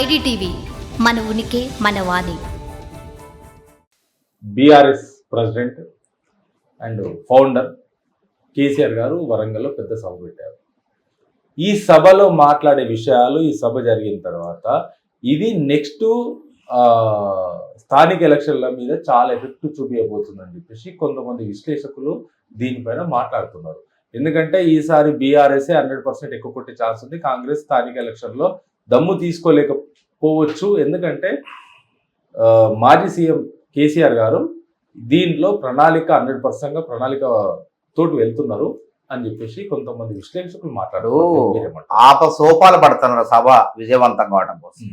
IDTV మన ఉనికి మన వాణి. BRS president and founder KCR గారు వరంగల్లో పెద్ద సభ పెట్టారు. ఈ సభలో మాట్లాడే విషయాలు ఈ సభ జరిగిన తర్వాత ఇది నెక్స్ట్ స్థానిక ఎలక్షన్ల మీద చాలా ఎఫెక్ట్ చూపించబోతుందని చెప్పేసి కొంతమంది విశ్లేషకులు దీనిపైన మాట్లాడుతున్నారు. ఎందుకంటే ఈసారి బీఆర్ఎస్ఏ హండ్రెడ్ పర్సెంట్ ఎక్కువ కొట్టే ఛాన్స్ ఉంది. కాంగ్రెస్ స్థానిక ఎలక్షన్లో దమ్ము తీసుకోలేకపోవచ్చు. ఎందుకంటే మాజీ సీఎం కేసీఆర్ గారు దీంట్లో ప్రణాళిక హండ్రెడ్ పర్సెంట్ ప్రణాళిక తోటి వెళ్తున్నారు అని చెప్పేసి కొంతమంది విశ్లేషకులు మీరేమంటారు? ఆప సోపాలు పడుతున్నారు సభ విజయవంతం కావడం కోసం.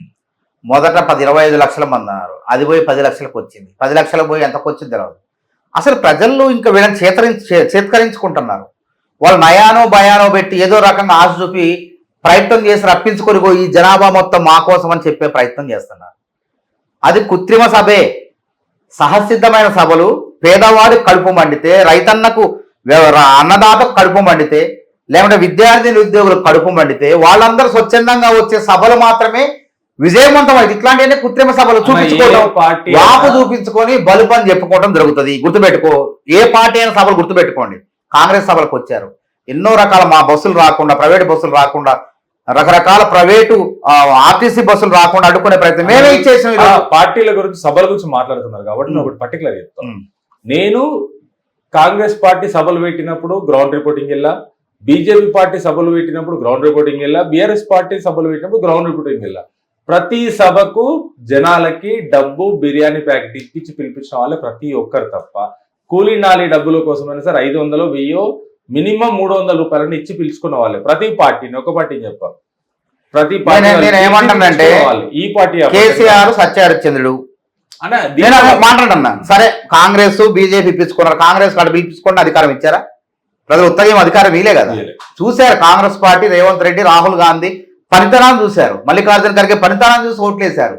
మొదట పది ఇరవై ఐదు లక్షల మంది అన్నారు. అది పోయి పది లక్షలకు వచ్చింది. పది లక్షలకు పోయి ఎంతకు వచ్చింది తెలియదు అసలు ప్రజల్లో ఇంకా వీళ్ళని చేతరించి చేత్కరించుకుంటున్నారు. వాళ్ళు నయానో భయానో పెట్టి ఏదో రకంగా ఆశ చూపి ప్రయత్నం చేసి రప్పించుకొని పోయి ఈ జనాభా మొత్తం మా కోసం అని చెప్పే ప్రయత్నం చేస్తున్నారు. అది కృత్రిమ సభే. సహసిద్ధమైన సభలు. పేదవాడికి కడుపు మండితే రైతన్నకు అన్నదాతకు కడుపు మండితే లేకుంటే విద్యార్థి నిరుద్యోగులకు కడుపు మండితే వాళ్ళందరూ స్వచ్ఛందంగా వచ్చే సభలు మాత్రమే విజయవంతం అయితే ఇట్లాంటివన్నీ కృత్రిమ సభలు చూపించుకోవడం వాపు చూపించుకొని బలుపు అని చెప్పుకోవడం జరుగుతుంది. గుర్తుపెట్టుకో ఏ పార్టీ అయిన సభలు గుర్తుపెట్టుకోండి. కాంగ్రెస్ సభలకు వచ్చారు. ఎన్నో రకాల మా బస్సులు రాకుండా ప్రైవేట్ బస్సులు రాకుండా రకరకాల ప్రైవేటు ఆర్టీసీ బస్సులు రాకుండా అడ్డుకునే ప్రయత్నం మేమే ఇచ్చేసాం ఆ ఈరోజు. పార్టీల గురించి సభల గురించి మాట్లాడుతున్నారు కాబట్టి నేను ఒకటి పర్టికులర్ చెప్తాను. నేను కాంగ్రెస్ పార్టీ సభలు పెట్టినప్పుడు గ్రౌండ్ రిపోర్టింగ్ వెళ్ళా బీజేపీ పార్టీ సభలు పెట్టినప్పుడు గ్రౌండ్ రిపోర్టింగ్ వెళ్ళా బీఆర్ఎస్ పార్టీ సభలు పెట్టినప్పుడు గ్రౌండ్ రిపోర్టింగ్ వెళ్ళా ప్రతి సభకు జనాలకి డబ్బు బిర్యానీ ప్యాకెట్ ఇప్పించి పిలిపించిన వాళ్ళే ప్రతి ఒక్కరు తప్ప కూలీ నాలి డబ్బుల కోసమైనా సరే ఐదు వందలు వెయ్యో మినిమం మూడు వందల రూపాయలని ఇచ్చి పిలుచుకున్న వాళ్ళే. ప్రతి పార్టీని ఒక పార్టీని చెప్ప ప్రతి పార్టీ నేను- ఏమంటానంటే. ఈ పార్టీ. కేసీఆర్ సత్యహరిశ్చంద్రుడు. అన్న, నేను మాట్లాడన్నా. సరే కాంగ్రెస్ బీజేపీ పిలుచుకున్నారు. కాంగ్రెస్ కాడ పిలిపించుకున్న అధికారం ఇచ్చారా? ప్రజలు ఉత్తరం అధికారం వీలే కదా. చూశారు కాంగ్రెస్ పార్టీ రేవంత్ రెడ్డి రాహుల్ గాంధీ పనితనాన్ని చూశారు. మల్లికార్జున ఖర్గే పనితనాన్ని చూసి ఓట్లేశారు.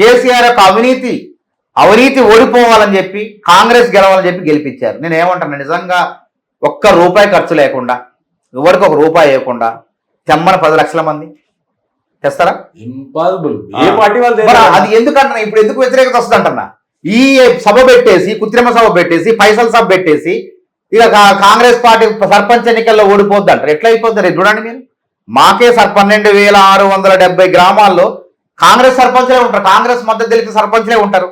కేసీఆర్ యొక్క అవినీతి అవినీతి ఓడిపోవాలని చెప్పి కాంగ్రెస్ గెలవాలని చెప్పి గెలిపించారు. నేను ఏమంటాను నిజంగా ఒక్క రూపాయి ఖర్చు లేకుండా ఎవరికి ఒక రూపాయి వేయకుండా తెమ్మని పది లక్షల మంది తెస్తారా? ఇంపాసిబుల్ ఏ. పార్టీ వాళ్ళు. అది ఎందుకంటున్నా? ఇప్పుడు ఎందుకు వ్యతిరేకత వస్తుంది అంటున్నా ఈ సభ పెట్టేసి కృత్రిమ సభ పెట్టేసి పైసల సభ పెట్టేసి ఇక కాంగ్రెస్ పార్టీ సర్పంచ్ ఎన్నికల్లో ఓడిపోద్ది అంటారు ఎట్లా అయిపోద్ది రేపు చూడండి మీరు. మాకే సర్ పన్నెండు వేల ఆరు వందల డెబ్బై గ్రామాల్లో కాంగ్రెస్ సర్పంచ్లే ఉంటారు. కాంగ్రెస్ మద్దతు తెలిపి సర్పంచ్లే ఉంటారు.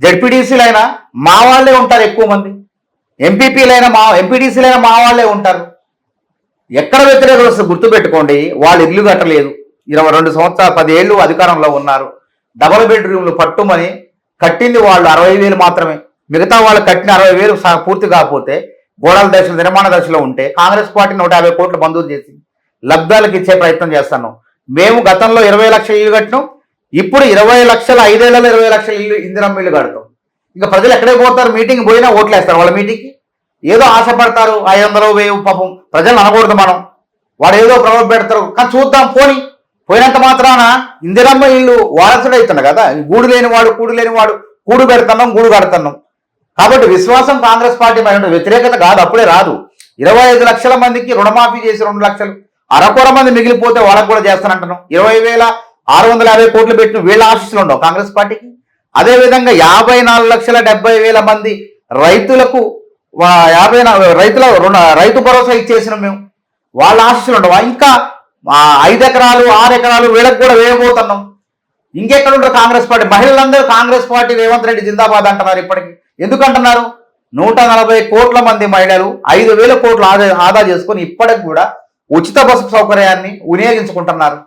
జడ్పీటీసీలైనా మా వాళ్ళే ఉంటారు ఎక్కువ మంది. ఎంపీపీలైన మా ఎంపీటీసీలైన మా వాళ్ళే ఉంటారు. ఎక్కడ వ్యతిరేకత వస్తే గుర్తుపెట్టుకోండి వాళ్ళు ఇల్లు కట్టలేదు. ఇరవై రెండు సంవత్సరాలు పదేళ్ళు అధికారంలో ఉన్నారు. డబల్ బెడ్రూమ్లు పట్టుమని కట్టింది వాళ్ళు అరవై వేలు మాత్రమే. మిగతా వాళ్ళు కట్టిన అరవై వేలు పూర్తి కాకపోతే గోడల దశలు నిర్మాణ దశలో ఉంటే కాంగ్రెస్ పార్టీ నూట యాభై కోట్లు మంజూరు చేసి లబ్ధాలకు ఇచ్చే ప్రయత్నం చేస్తాను. మేము గతంలో ఇరవై లక్షల ఇల్లు కట్టినాం. ఇప్పుడు ఇరవై లక్షల ఐదేళ్ళలో ఇరవై లక్షల ఇల్లు ఇందిరమ్మ ఇల్లు కడతాం. ఇంకా ప్రజలు ఎక్కడికి పోతారు? మీటింగ్ పోయినా ఓట్లేస్తారు వాళ్ళ మీటింగ్కి. ఏదో ఆశపడతారు ఐదు వందలు వెయ్యి పాపం ప్రజలు అనకూడదు మనం. వాడు ఏదో ప్రభావం పెడతారు. కానీ చూద్దాం పోని. పోయినంత మాత్రాన ఇందిరమ్మ ఇల్లు వారసుడు అవుతున్నా కదా. గూడు లేని వాడు కూడు లేని వాడు కూడు పెడుతున్నాం గూడు కడుతున్నాం. కాబట్టి విశ్వాసం కాంగ్రెస్ పార్టీ పైన వ్యతిరేకత కాదు అప్పుడే రాదు. ఇరవై ఐదు లక్షల మందికి రుణమాఫీ చేసి రెండు లక్షలు. అరకొర మంది మిగిలిపోతే వాళ్ళకు కూడా చేస్తానంటున్నాం. ఇరవై వేల ఆరు వందల యాభై కోట్లు పెట్టిన వీళ్ళ ఆశీస్సులు ఉండవు కాంగ్రెస్ పార్టీకి. అదేవిధంగా యాభై నాలుగు లక్షల డెబ్బై వేల మంది రైతులకు యాభై రైతుల రుణ రైతు భరోసా ఇచ్చేసిన మేము. వాళ్ళ ఆశీస్సులు ఉండవు? ఇంకా ఐదు ఎకరాలు ఆరు ఎకరాలు వీళ్ళకి కూడా వేయబోతున్నాం. ఇంకెక్కడ ఉంటారు కాంగ్రెస్ పార్టీ? మహిళలందరూ కాంగ్రెస్ పార్టీ రేవంత్ రెడ్డి జిందాబాద్ అంటున్నారు ఇప్పటికి. ఎందుకంటున్నారు? నూట నలభై కోట్ల మంది మహిళలు ఐదు వేల కోట్లు ఆదా ఆదా చేసుకొని ఇప్పటికి కూడా ఉచిత బస్సు సౌకర్యాన్ని వినియోగించుకుంటున్నారు.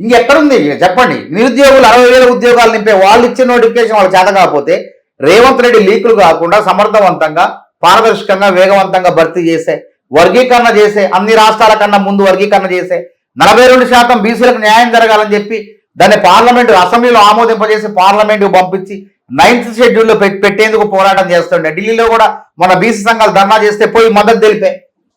ఇంకెక్కడుంది? చెప్పండి. నిరుద్యోగులు అరవై వేల ఉద్యోగాలు నింపే వాళ్ళు ఇచ్చిన నోటిఫికేషన్ వాళ్ళు చేత కాకపోతే రేవంత్ రెడ్డి లీకులు కాకుండా సమర్థవంతంగా పారదర్శకంగా వేగవంతంగా భర్తీ చేసే వర్గీకరణ చేసే అన్ని రాష్ట్రాల కన్నా ముందు వర్గీకరణ చేసే నలభై రెండు శాతం బీసీలకు న్యాయం జరగాలని చెప్పి దాన్ని పార్లమెంటు అసెంబ్లీలో ఆమోదింపజేసి పార్లమెంటుకు పంపించి నైన్త్ షెడ్యూల్లో పెట్టేందుకు పోరాటం చేస్తుండే. ఢిల్లీలో కూడా మన బీసీ సంఘాలు ధర్నా చేస్తే పోయి మద్దతు తెలిపే.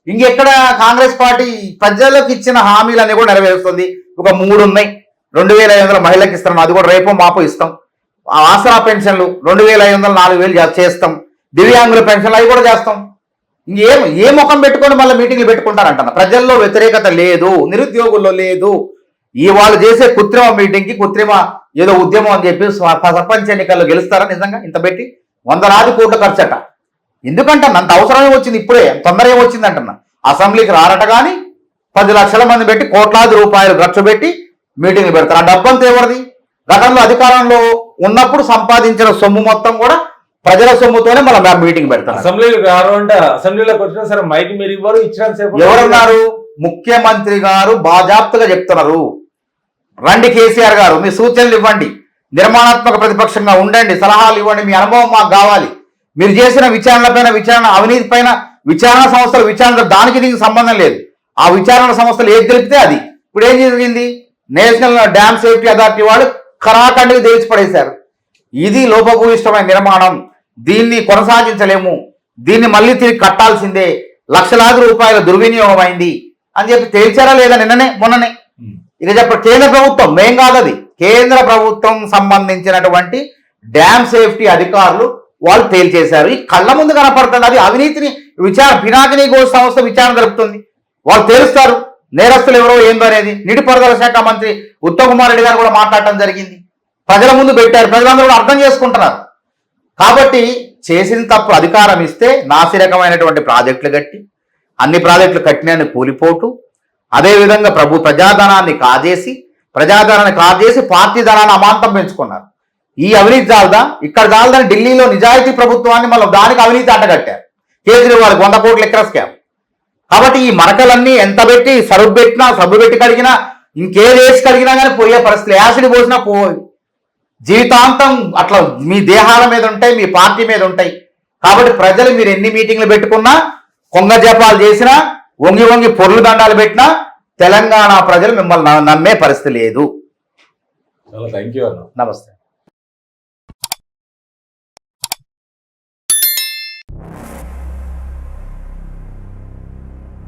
ఇంకెక్కడ కాంగ్రెస్ పార్టీ ప్రజలకు ఇచ్చిన హామీలన్నీ కూడా నెరవేరుస్తుంది. ఒక మూడు ఉన్నాయి. రెండు వేల ఐదు వందల మహిళలకు ఇస్తాం. అది కూడా రేపో మాపో ఇస్తాం. ఆసరా పెన్షన్లు రెండు వేల ఐదు వందలు నాలుగు వేలు చేస్తాం. దివ్యాంగుల పెన్షన్లు అవి కూడా చేస్తాం. ఇంకేం ఏ ముఖం పెట్టుకొని మళ్ళీ మీటింగ్లు పెట్టుకుంటారంట ప్రజల్లో వ్యతిరేకత లేదు నిరుద్యోగుల్లో లేదు. ఈ వాళ్ళు చేసే కృత్రిమ మీటింగ్కి కృత్రిమ ఏదో ఉద్యమం అని చెప్పి సర్పంచ్ ఎన్నికల్లో గెలుస్తారా నిజంగా ఇంత పెట్టి? వందలాది కోట్ల ఖర్చట. ఎందుకంటే అంత అవసరమే వచ్చింది ఇప్పుడే. తొందరగా వచ్చింది అంటున్నా అసెంబ్లీకి రారట కానీ పది లక్షల మంది పెట్టి కోట్లాది రూపాయలు ఖర్చు పెట్టి మీటింగ్లు పెడతారు. ఆ డబ్బంతా ఎవరిది? గతంలో అధికారంలో ఉన్నప్పుడు సంపాదించిన సొమ్ము మొత్తం కూడా ప్రజల సొమ్ముతోనే మళ్ళీ మీటింగ్ పెడతారు అసెంబ్లీకి రారు అంటే అసెంబ్లీలోకి వచ్చినా సరే మైక్ మీరు ఇవ్వరు ఇచ్చిన సేపు ఎవరున్నారు? ముఖ్యమంత్రి గారు బాజాప్తుగా చెప్తున్నారు. రండి కేసీఆర్ గారు మీ సూచనలు ఇవ్వండి. నిర్మాణాత్మక ప్రతిపక్షంగా ఉండండి. సలహాలు ఇవ్వండి. మీ అనుభవం మాకు కావాలి. మీరు చేసిన విచారణల పైన విచారణ అవినీతి పైన విచారణ సంస్థల విచారణ దానికి దీనికి సంబంధం లేదు. ఆ విచారణ సంస్థలు ఏది తెలిపితే అది. ఇప్పుడు ఏం జరిగింది? నేషనల్ డ్యామ్ సేఫ్టీ అథారిటీ వాళ్ళు ఖరాఖండికి దేచి పడేశారు. ఇది లోపభూయిష్టమైన నిర్మాణం. దీన్ని కొనసాగించలేము. దీన్ని మళ్ళీ తిరిగి కట్టాల్సిందే. లక్షలాది రూపాయల దుర్వినియోగం అయింది అని చెప్పి తేల్చారా లేదా నిన్ననే మొన్ననే. ఇక చెప్ప కేంద్ర ప్రభుత్వం మేం కాదు అది. కేంద్ర ప్రభుత్వం సంబంధించినటువంటి డ్యామ్ సేఫ్టీ అధికారులు వాళ్ళు తేల్చేశారు. ఈ కళ్ళ ముందు కనపడుతుంది. అది అవినీతిని విచారణ పినాకిని ఘోష్ సంస్థ విచారణ జరుపుతుంది. వాళ్ళు తేలుస్తారు. నేరస్తులు ఎవరో ఏందో అనేది. నీటిపారుదల శాఖ మంత్రి ఉత్తమ్ కుమార్ రెడ్డి గారు కూడా మాట్లాడటం జరిగింది. ప్రజల ముందు పెట్టారు. ప్రజలందరూ కూడా అర్థం చేసుకుంటున్నారు. కాబట్టి చేసిన తప్పు అధికారం ఇస్తే నాసిరకమైనటువంటి ప్రాజెక్టులు కట్టి అన్ని ప్రాజెక్టులు కట్టినాన్ని కూలిపోటు అదేవిధంగా ప్రభు ప్రజాధనాన్ని కాజేసి ప్రజాధనాన్ని కాజేసి పార్టీ ధనాన్ని అమాంతం పెంచుకున్నారు. ఈ అవినీతి జాలదా? ఇక్కడ జాలదని ఢిల్లీలో నిజాయితీ ప్రభుత్వాన్ని మళ్ళీ దానికి అవినీతి అడ్డగట్టారు. కేజ్రీవాల్ వంద కోట్ల ఎకర స్కామ్ కాబట్టి ఈ మరకలన్నీ ఎంత పెట్టి సరుపు పెట్టినా సబ్బు పెట్టి కడిగినా ఇంకేది వేసి కడిగినా కానీ పోయే పరిస్థితి యాసిడ్ పోసినా పోయి. జీవితాంతం అట్లా మీ దేహాల మీద ఉంటాయి మీ పార్టీ మీద ఉంటాయి. కాబట్టి ప్రజలు మీరు ఎన్ని మీటింగ్లు పెట్టుకున్నా కొంగ జపాలు చేసినా వంగి వంగి పొర్లు దండాలు పెట్టినా తెలంగాణ ప్రజలు మిమ్మల్ని నమ్మే పరిస్థితి లేదు. నమస్తే.